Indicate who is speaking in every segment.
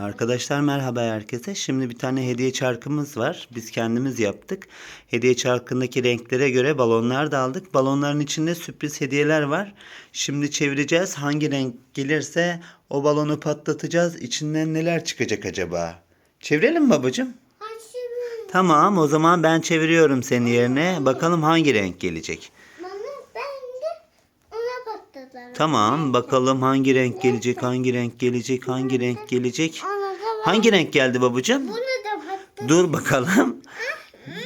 Speaker 1: Arkadaşlar merhaba herkese. Şimdi bir tane hediye çarkımız var. Biz kendimiz yaptık. Hediye çarkındaki renklere göre balonlar da aldık. Balonların içinde sürpriz hediyeler var. Şimdi çevireceğiz. Hangi renk gelirse o balonu patlatacağız. İçinden neler çıkacak acaba? Çevirelim mi babacığım? Tamam o zaman ben çeviriyorum senin yerine. Bakalım hangi renk gelecek.
Speaker 2: Bana ben de ona patlatalım.
Speaker 1: Tamam bakalım hangi renk gelecek, hangi renk gelecek, hangi renk gelecek. Hangi renk geldi babacığım? Dur bakalım.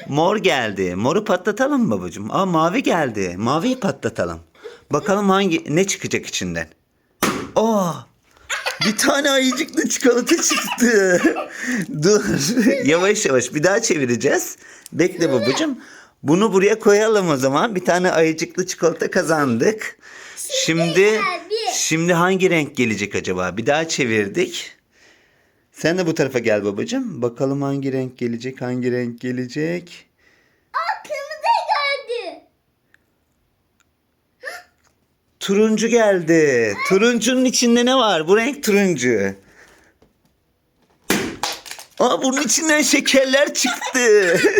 Speaker 1: Mor geldi. Moru patlatalım mı babacığım? Aa mavi geldi. Maviyi patlatalım. Bakalım hangi ne çıkacak içinden. Aa! Bir tane ayıcıklı çikolata çıktı. Dur. Yavaş yavaş bir daha çevireceğiz. Bekle babacığım. Bunu buraya koyalım o zaman. Bir tane ayıcıklı çikolata kazandık. Şimdi şimdi hangi renk gelecek acaba? Bir daha çevirdik. Sen de bu tarafa gel babacığım. Bakalım hangi renk gelecek, hangi renk gelecek.
Speaker 2: Aa kırmızı geldi.
Speaker 1: Turuncu geldi. Turuncunun içinde ne var? Bu renk turuncu. Aa bunun içinden şekerler çıktı.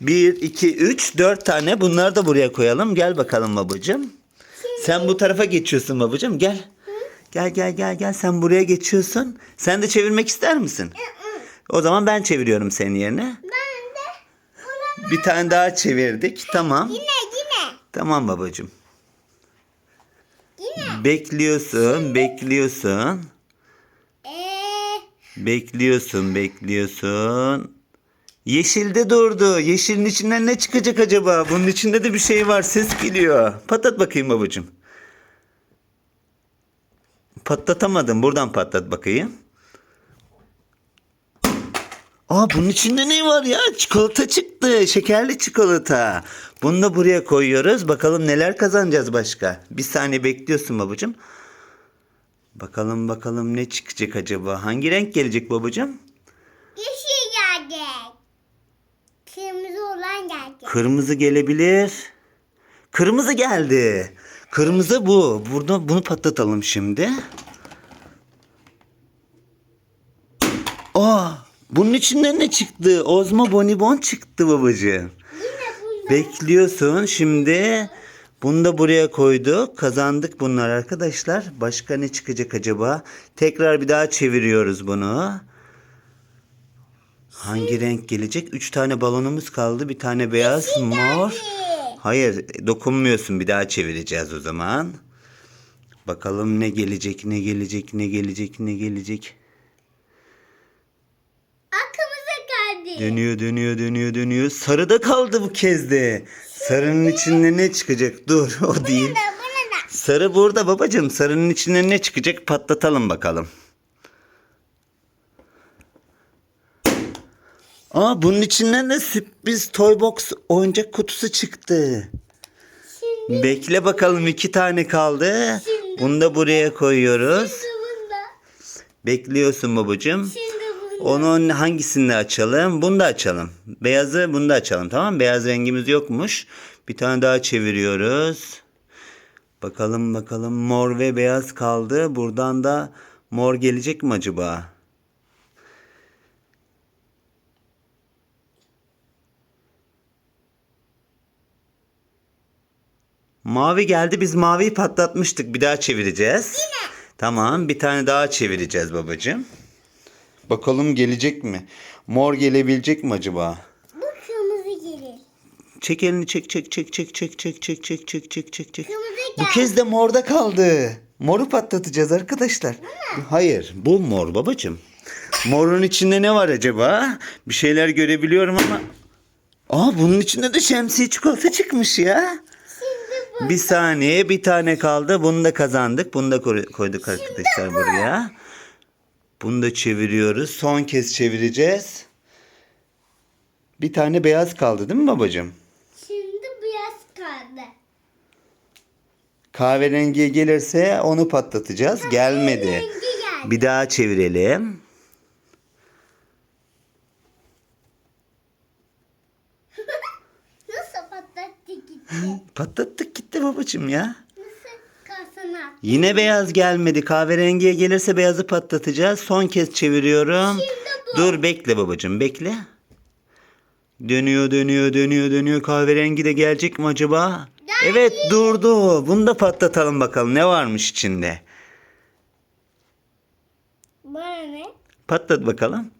Speaker 1: Bir, iki, üç, dört tane. Bunları da buraya koyalım. Gel bakalım babacığım. Sen bu tarafa geçiyorsun babacığım. Gel. Gel gel gel gel. Sen buraya geçiyorsun. Sen de çevirmek ister misin? O zaman ben çeviriyorum senin yerine.
Speaker 2: Ben de
Speaker 1: Bir tane daha çevirdik. Tamam.
Speaker 2: yine yine.
Speaker 1: Tamam babacığım.
Speaker 2: Yine.
Speaker 1: Bekliyorsun, bekliyorsun.
Speaker 2: Eee
Speaker 1: Bekliyorsun, bekliyorsun. Yeşilde durdu. Yeşilin içinden ne çıkacak acaba? Bunun içinde de bir şey var. Ses geliyor. Patlat bakayım babacığım. Patlatamadım. Buradan patlat bakayım. Aa bunun içinde ne var ya? Çikolata çıktı. Şekerli çikolata. Bunu da buraya koyuyoruz. Bakalım neler kazanacağız başka. Bir saniye bekliyorsun babacığım. Bakalım bakalım ne çıkacak acaba? Hangi renk gelecek babacığım?
Speaker 2: yeşil geldi. Kırmızı olan geldi.
Speaker 1: Kırmızı gelebilir. Kırmızı geldi. Kırmızı bu. Burada bunu patlatalım şimdi. Aa, bunun içinden ne çıktı? Ozma bonibon çıktı babacığım. Bekliyorsun şimdi. Bunu da buraya koyduk. Kazandık bunlar arkadaşlar. Başka ne çıkacak acaba? Tekrar bir daha çeviriyoruz bunu. Hangi renk gelecek? Üç tane balonumuz kaldı. Bir tane beyaz, mor. Hayır, dokunmuyorsun. Bir daha çevireceğiz o zaman. Bakalım ne gelecek, ne gelecek, ne gelecek, ne gelecek.
Speaker 2: Aklımıza geldi.
Speaker 1: Dönüyor, dönüyor, dönüyor, dönüyor. Sarıda kaldı bu kez de. Sarının içinde ne çıkacak? Dur, o değil. Sarı burada babacığım. Sarının içinden ne çıkacak? Patlatalım bakalım. Aa bunun içinden de sürpriz toy box oyuncak kutusu çıktı.
Speaker 2: Şimdi
Speaker 1: Bekle bakalım iki tane kaldı.
Speaker 2: Şimdi-
Speaker 1: Bunu da buraya koyuyoruz.
Speaker 2: bunda.
Speaker 1: Bekliyorsun babacığım.
Speaker 2: Şimdi bunda.
Speaker 1: Onun hangisini de açalım? Bunu da açalım. Beyazı bunu da açalım tamam mı? Beyaz rengimiz yokmuş. Bir tane daha çeviriyoruz. Bakalım bakalım mor ve beyaz kaldı. Buradan da mor gelecek mi acaba? Mavi geldi. Biz maviyi patlatmıştık. Bir daha çevireceğiz. Tamam. Bir tane daha çevireceğiz babacığım. Bakalım gelecek mi? Mor gelebilecek mi acaba?
Speaker 2: Bu kırmızı gelir.
Speaker 1: Çek elini çek çek çek çek çek çek çek çek çek çek çek çek. Bu kez de morda kaldı. Moru patlatacağız arkadaşlar. Hayır, bu mor babacığım. Morun içinde ne var acaba? Bir şeyler görebiliyorum ama. Aa bunun içinde de şemsiye çikolata çıkmış ya.
Speaker 2: Bu.
Speaker 1: Bir saniye bir tane kaldı. Bunu da kazandık. Bunu da koy- koyduk arkadaşlar buraya. Bunu da çeviriyoruz. Son kez çevireceğiz. Bir tane beyaz kaldı değil mi babacığım?
Speaker 2: Şimdi beyaz kaldı.
Speaker 1: Kahverengiye gelirse onu patlatacağız. Gelmedi.
Speaker 2: Rengi geldi.
Speaker 1: Bir daha çevirelim.
Speaker 2: Nasıl patlattı gitti?
Speaker 1: Patlattık gitti babacığım ya. Yine beyaz gelmedi. Kahverengiye gelirse beyazı patlatacağız. Son kez çeviriyorum. Dur bekle babacığım bekle. Dönüyor dönüyor dönüyor dönüyor. Kahverengi de gelecek mi acaba? Evet durdu. Bunu da patlatalım bakalım. Ne varmış içinde?
Speaker 2: Bana ne?
Speaker 1: Patlat bakalım.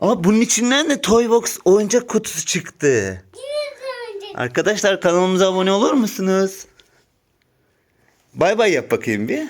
Speaker 1: Ama bunun içinden de Toybox oyuncak kutusu çıktı.
Speaker 2: Önce.
Speaker 1: Arkadaşlar kanalımıza abone olur musunuz? Bay bay yap bakayım bir.